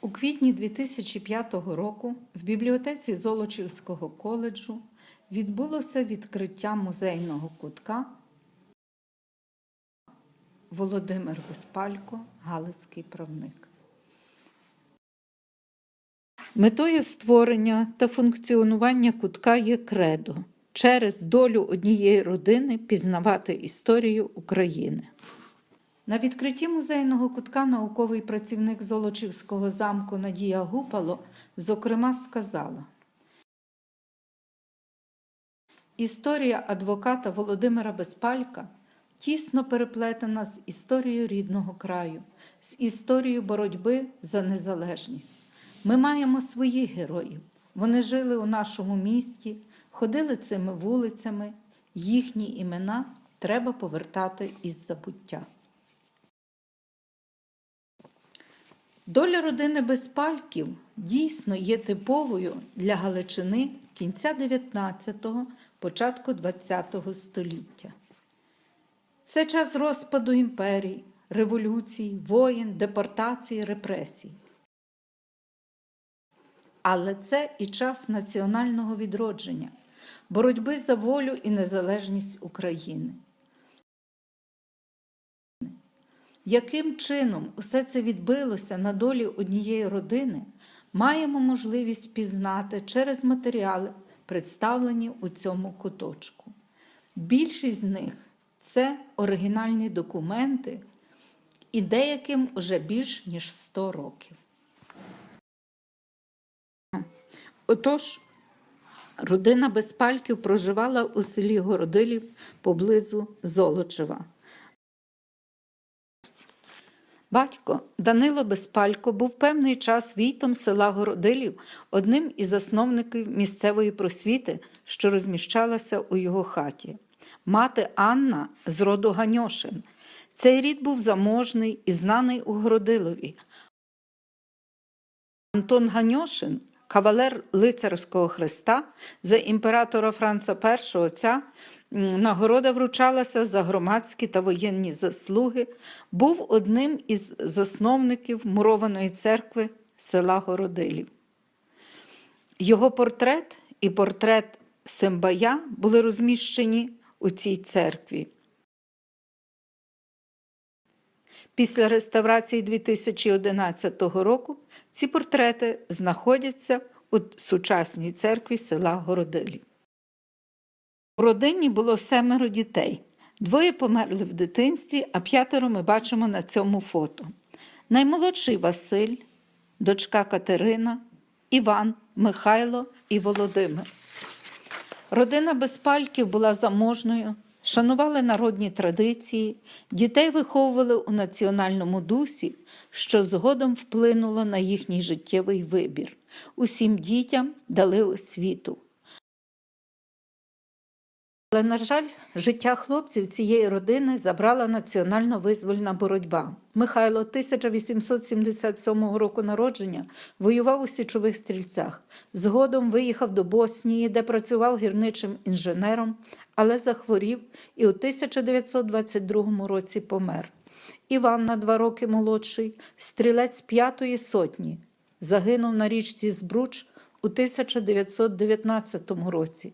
У квітні 2005 року в бібліотеці Золочівського коледжу відбулося відкриття музейного кутка Володимир Безпалько, Галицький правник. Метою створення та функціонування кутка є кредо через долю однієї родини пізнавати історію України. На відкритті музейного кутка науковий працівник Золочівського замку Надія Гупало зокрема сказала: Історія адвоката Володимира Безпалька тісно переплетена з історією рідного краю, з історією боротьби за незалежність. Ми маємо своїх героїв. Вони жили у нашому місті, ходили цими вулицями. Їхні імена треба повертати із забуття. Доля родини Безпальків дійсно є типовою для Галичини кінця 19-го, початку 20-го століття. Це час розпаду імперій, революцій, воєн, депортацій, репресій. Але це і час національного відродження, боротьби за волю і незалежність України. Яким чином усе це відбилося на долі однієї родини, маємо можливість пізнати через матеріали, представлені у цьому куточку. Більшість з них це оригінальні документи, і деяким уже більш ніж 100 років. Отож, родина Безпальків проживала у селі Городилів поблизу Золочева. Батько Данило Безпалько був певний час війтом села Городилів, одним із засновників місцевої просвіти, що розміщалася у його хаті. Мати Анна з роду Ганьошин. Цей рід був заможний і знаний у Городилові. Антон Ганьошин, кавалер лицарського хреста, за імператора Франца І отця нагорода вручалася за громадські та воєнні заслуги, був одним із засновників мурованої церкви села Городилів. Його портрет і портрет Сембая були розміщені у цій церкві. Після реставрації 2011 року ці портрети знаходяться у сучасній церкві села Городилів. У родині було семеро дітей. Двоє померли в дитинстві, а п'ятеро ми бачимо на цьому фото. Наймолодший Василь, дочка Катерина, Іван, Михайло і Володимир. Родина Безпальків була заможною, шанували народні традиції, дітей виховували у національному дусі, що згодом вплинуло на їхній життєвий вибір. Усім дітям дали освіту. Але, на жаль, життя хлопців цієї родини забрала національно-визвольна боротьба. Михайло 1877 року народження воював у січових стрільцях. Згодом виїхав до Боснії, де працював гірничим інженером, але захворів і у 1922 році помер. Іван на два роки молодший, стрілець п'ятої сотні, загинув на річці Збруч у 1919 році.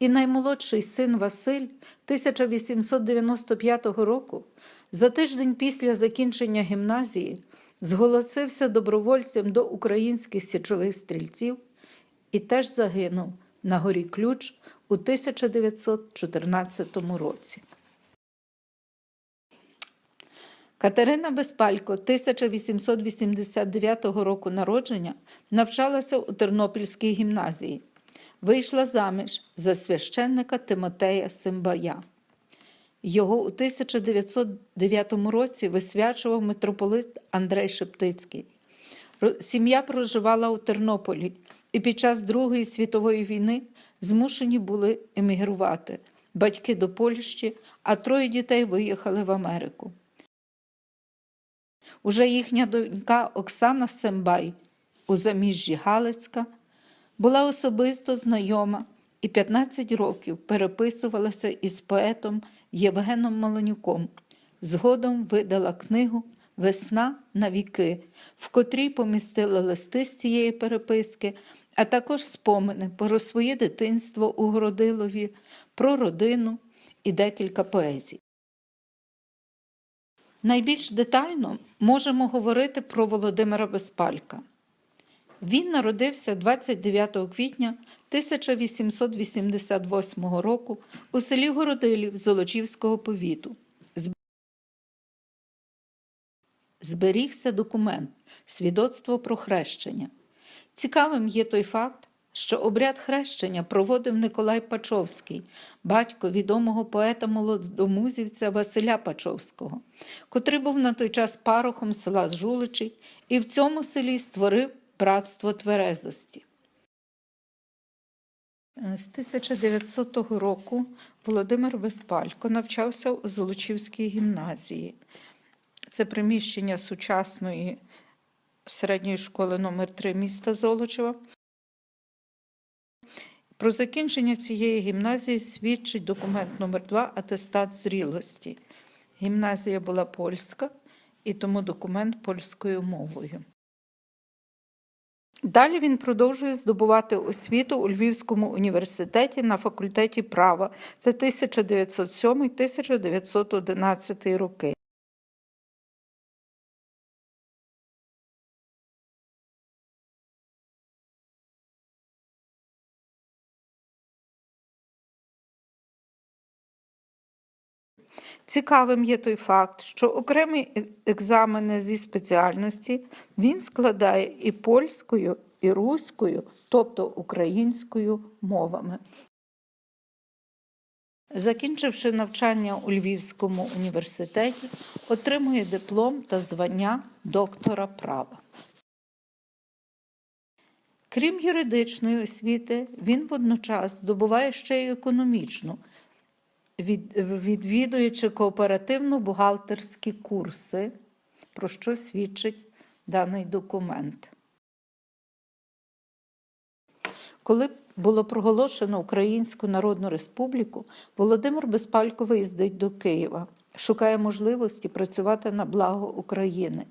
І наймолодший син Василь 1895 року, за тиждень після закінчення гімназії, зголосився добровольцем до українських січових стрільців і теж загинув на горі Ключ у 1914 році. Катерина Безпалько 1889 року народження навчалася у Тернопільській гімназії. Вийшла заміж за священника Тимотея Симбая. Його у 1909 році висвячував митрополит Андрей Шептицький. Сім'я проживала у Тернополі і під час Другої світової війни змушені були емігрувати батьки до Польщі, а троє дітей виїхали в Америку. Уже їхня донька Оксана Сембай у заміжжі Галицька була особисто знайома і 15 років переписувалася із поетом Євгеном Малонюком. Згодом видала книгу Весна на віки, в котрій помістили листи з цієї переписки, а також спомини про своє дитинство у Городилові, про родину і декілька поезій. Найбільш детально можемо говорити про Володимира Безпалька. Він народився 29 квітня 1888 року у селі Городилів Золочівського повіту. Зберігся документ свідоцтво про хрещення. Цікавим є той факт, що обряд хрещення проводив Николай Пачовський, батько відомого поета молодомузівця Василя Пачовського, котрий був на той час парохом села Жуличі і в цьому селі створив братство тверезості. Е, З 1900 року Володимир Безпалько навчався у Золочівській гімназії. Це приміщення сучасної середньої школи номер 3 міста Золочева. Про закінчення цієї гімназії свідчить документ номер 2 атестат зрілості. Гімназія була польська, і тому документ польською мовою. Далі він продовжує здобувати освіту у Львівському університеті на факультеті права. Це 1907-1911 роки. Цікавим є той факт, що окремі екзамени зі спеціальності він складає і польською, і руською, тобто українською мовами. Закінчивши навчання у Львівському університеті, отримує диплом та звання доктора права. Крім юридичної освіти, він водночас здобуває ще й економічну, від- відвідуючи кооперативно-бухгалтерські курси, про що свідчить даний документ. Коли було проголошено Українську Народну Республіку, Володимир Безпалько виїздить до Києва, шукає можливості працювати на благо України.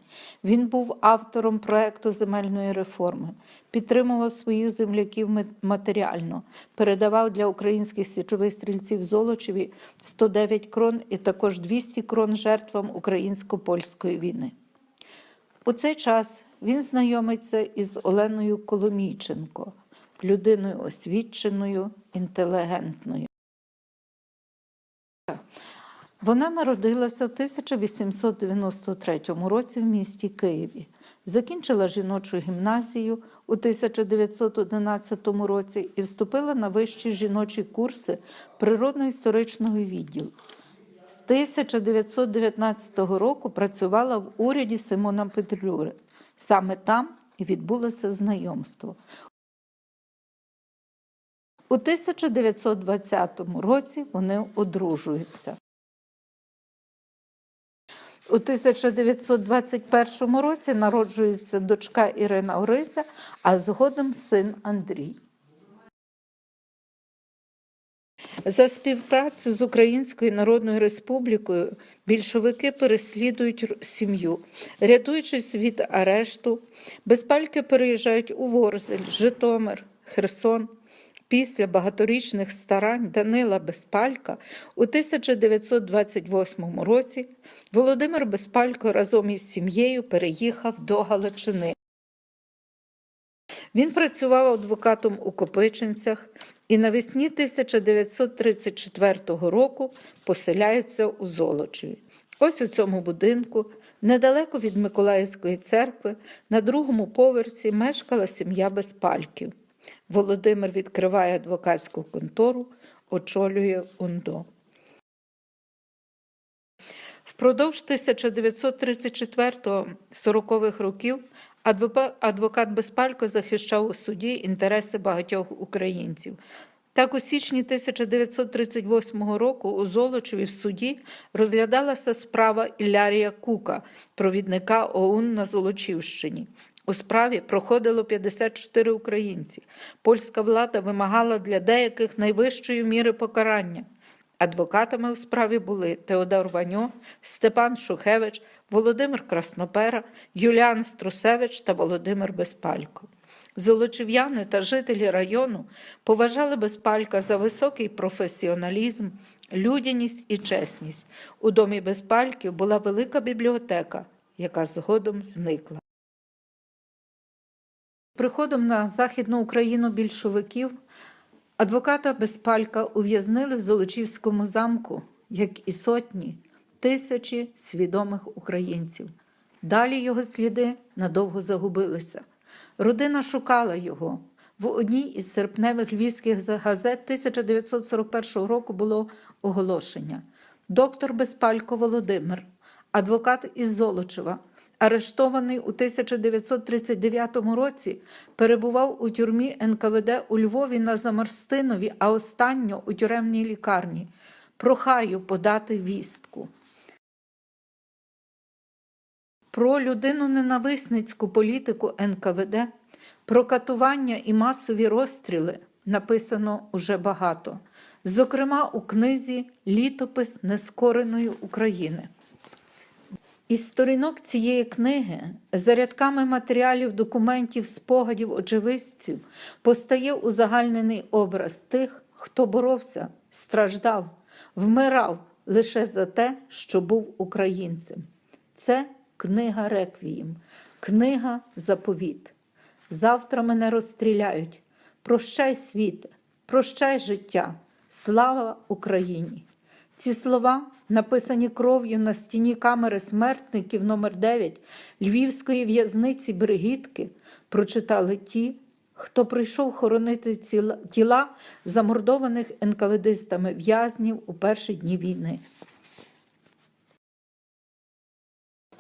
Він був автором проекту земельної реформи, підтримував своїх земляків матеріально, передавав для українських січових стрільців Золочеві 109 крон і також 200 крон жертвам українсько-польської війни. У цей час він знайомиться із Оленою Коломійченко, людиною освіченою, інтелігентною. Вона народилася в 1893 році в місті Києві, закінчила жіночу гімназію у 1911 році і вступила на вищі жіночі курси природно-історичного відділу. З 1919 року працювала в уряді Симона Петлюри. Саме там і відбулося знайомство. У 1920 році вони одружуються. У 1921 році народжується дочка Ірина Орися, а згодом син Андрій. За співпрацю з Українською Народною Республікою більшовики переслідують сім'ю, рятуючись від арешту, безпальки переїжджають у Ворзель, Житомир, Херсон. Після багаторічних старань Данила Безпалька у 1928 році Володимир Безпалько разом із сім'єю переїхав до Галичини. Він працював адвокатом у Копичинцях і навесні 1934 року поселяється у Золочеві. Ось у цьому будинку, недалеко від Миколаївської церкви, на другому поверсі мешкала сім'я Безпальків. Володимир відкриває адвокатську контору, очолює УНДО. Впродовж 1934-40-х років адвокат Безпалько захищав у суді інтереси багатьох українців. Так, у січні 1938 року у Золочеві в суді розглядалася справа Іллярія Кука, провідника ОУН на Золочівщині. У справі проходило 54 українці. Польська влада вимагала для деяких найвищої міри покарання. Адвокатами у справі були Теодор Ваньо, Степан Шухевич, Володимир Краснопера, Юліан Струсевич та Володимир Безпалько. Золочів'яни та жителі району поважали Безпалька за високий професіоналізм, людяність і чесність. У домі Безпальків була велика бібліотека, яка згодом зникла. Приходом на Західну Україну більшовиків адвоката Безпалька ув'язнили в Золочівському замку, як і сотні, тисячі свідомих українців. Далі його сліди надовго загубилися. Родина шукала його. В одній із серпневих львівських газет 1941 року було оголошення: доктор Безпалько Володимир, адвокат із Золочева, арештований у 1939 році, перебував у тюрмі НКВД у Львові на Замарстинові, а останньо у тюремній лікарні. Прохаю подати вістку. Про людину-ненависницьку політику НКВД, про катування і масові розстріли написано уже багато, зокрема у книзі Літопис нескореної України. Із сторінок цієї книги, за рядками матеріалів, документів, спогадів очевидців, постає узагальнений образ тих, хто боровся, страждав, вмирав лише за те, що був українцем. Це книга Реквієм, книга Заповіт. Завтра мене розстріляють. Прощай, світе, прощай життя, слава Україні! Ці слова, написані кров'ю на стіні камери смертників номер 9 Львівської в'язниці Бригітки, прочитали ті, хто прийшов хоронити тіла замордованих НКВДистами в'язнів у перші дні війни.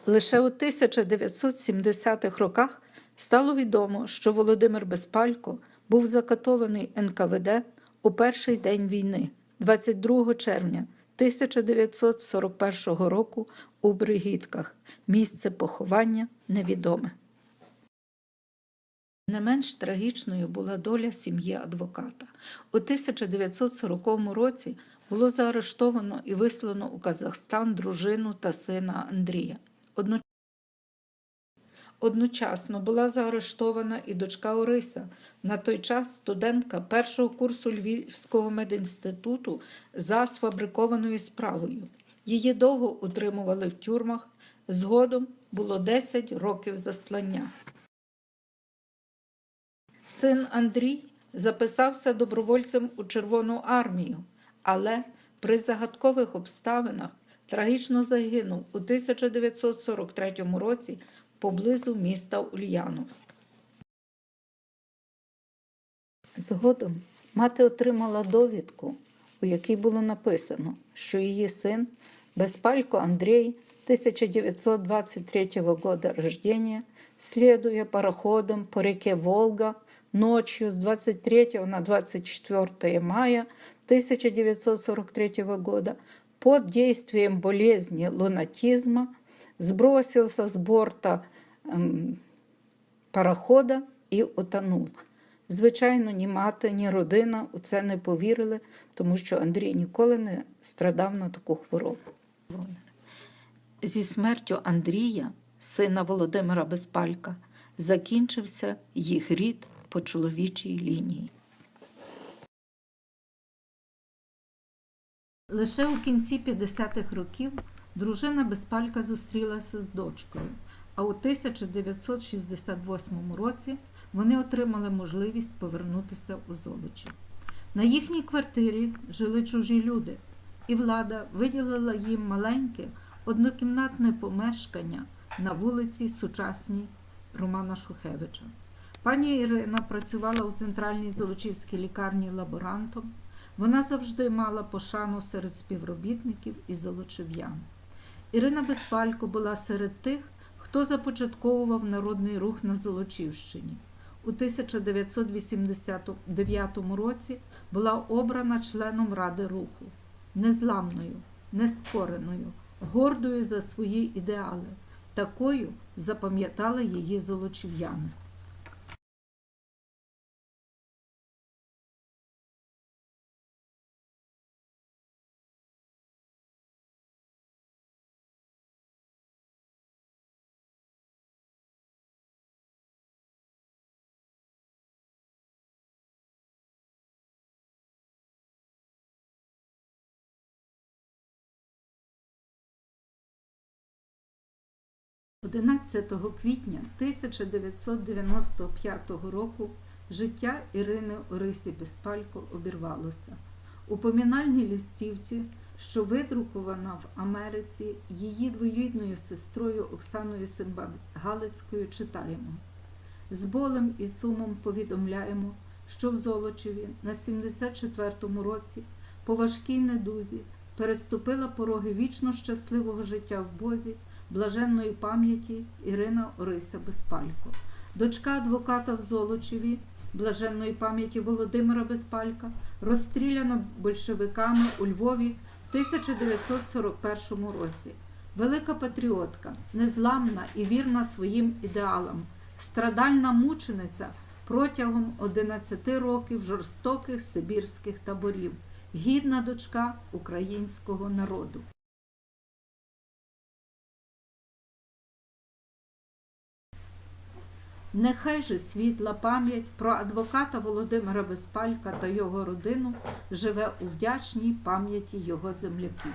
Лише у 1970-х роках стало відомо, що Володимир Безпалько був закатований НКВД у перший день війни, 22 червня 1941 року у Бригітках. Місце поховання невідоме. Не менш трагічною була доля сім'ї адвоката. У 1940 році було заарештовано і вислано у Казахстан дружину та сина Андрія. Одночасно була заарештована і дочка Ориса, на той час студентка першого курсу Львівського медінституту за сфабрикованою справою. Її довго утримували в тюрмах, згодом було 10 років заслання. Син Андрій записався добровольцем у Червону армію, але при загадкових обставинах трагічно загинув у 1943 році поблизу міста Ульяновськ. Згодом мати отримала довідку, у якій було написано, що її син Безпалько Андрій 1923 года рождения следуя пароходом по реке Волга ночью с 23 на 24 мая 1943 года под действием болезни лунатизма сбросился с борта ем, парохода і утонув. Звичайно, ні мати, ні родина у це не повірили, тому що Андрій ніколи не страдав на таку хворобу. Зі смертю Андрія, сина Володимира Безпалька, закінчився їх рід по чоловічій лінії. Лише у кінці 50-х років дружина Безпалька зустрілася з дочкою, а у 1968 році вони отримали можливість повернутися у Золочі. На їхній квартирі жили чужі люди, і влада виділила їм маленьке однокімнатне помешкання на вулиці Сучасній Романа Шухевича. Пані Ірина працювала у центральній Золочівській лікарні лаборантом. Вона завжди мала пошану серед співробітників і золочів'ян. Ірина Безпалько була серед тих, хто започатковував народний рух на Золочівщині. У 1989 році була обрана членом Ради руху, незламною, нескореною, гордою за свої ідеали. Такою запам'ятали її золочів'яни. 11 квітня 1995 року життя Ірини Орисі Безпалько обірвалося. У помінальній листівці, що видрукована в Америці її двоюрідною сестрою Оксаною Симба-Галицькою, читаємо. З болем і сумом повідомляємо, що в Золочеві на 74-му році по важкій недузі переступила пороги вічно щасливого життя в Бозі, блаженної пам'яті Ірина Орися Безпалько, дочка адвоката в Золочеві, блаженної пам'яті Володимира Безпалька, розстріляна большевиками у Львові в 1941 році. Велика патріотка, незламна і вірна своїм ідеалам, страдальна мучениця протягом 11 років жорстоких сибірських таборів, гідна дочка українського народу. Нехай же світла пам'ять про адвоката Володимира Безпалька та його родину живе у вдячній пам'яті його земляків.